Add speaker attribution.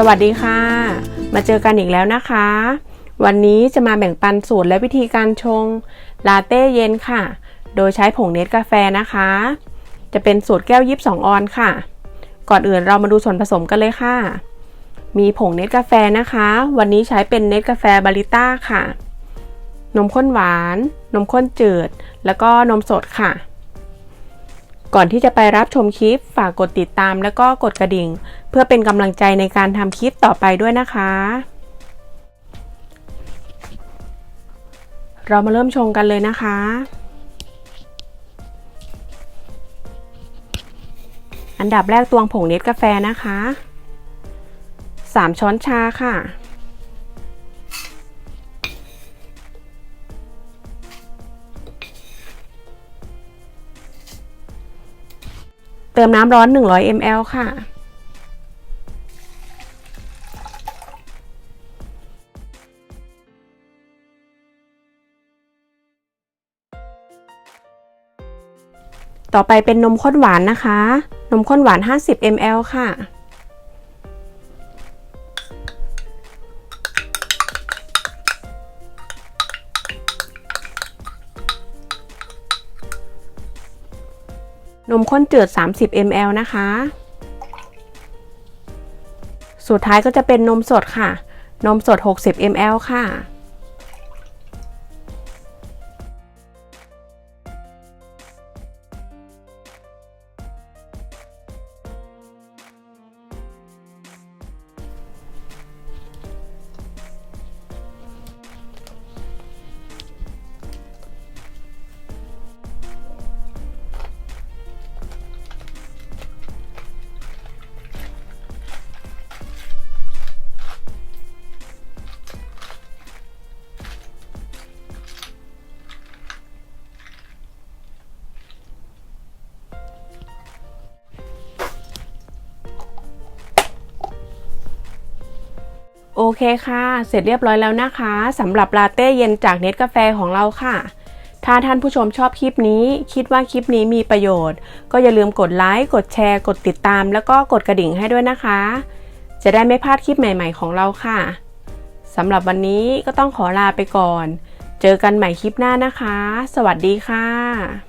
Speaker 1: สวัสดีค่ะ มาเจอกันอีกแล้วนะคะ วันนี้จะมาแบ่งปันสูตรและวิธีการชงลาเต้เย็นค่ะ โดยใช้ผงเนสกาแฟนะคะ จะเป็นสูตรแก้วยิบ2ออนค่ะ ก่อนอื่นเรามาดูส่วนผสมกันเลยค่ะ มีผงเนสกาแฟนะคะ วันนี้ใช้เป็นเนสกาแฟบาริต้าค่ะ นมข้นหวาน นมข้นจืด แล้วก็นมสดค่ะ ก่อนที่จะไปรับชมคลิปฝากกดติดตามแล้วก็กดกระดิ่ง เพื่อเป็นกำลังใจในการทำคลิปต่อไปด้วยนะคะ เรามาเริ่มชงกันเลยนะคะ อันดับแรกตวงผงเนสกาแฟนะคะ 3 ช้อนชาค่ะ ติมน้ำร้อน 100 ml ค่ะ ต่อไปเป็นนมข้นหวานนะคะ นมข้นหวาน 50 ml ค่ะ นมข้นจืด 30 ml นะคะ สุดท้ายก็จะเป็นนมสดค่ะ นมสด 60 ml ค่ะ โอเคค่ะ เสร็จเรียบร้อยแล้วนะคะสำหรับลาเต้เย็นจากเน็ตกาแฟของเราค่ะ ถ้าท่านผู้ชมชอบคลิปนี้ คิดว่าคลิปนี้มีประโยชน์ ก็อย่าลืมกดไลค์ กดแชร์ กดติดตาม แล้วก็กดกระดิ่งให้ด้วยนะคะ จะได้ไม่พลาดคลิปใหม่ ๆ ของเราค่ะสำหรับวันนี้ก็ต้องขอลาไปก่อน เจอกันใหม่คลิปหน้านะคะ สวัสดีค่ะ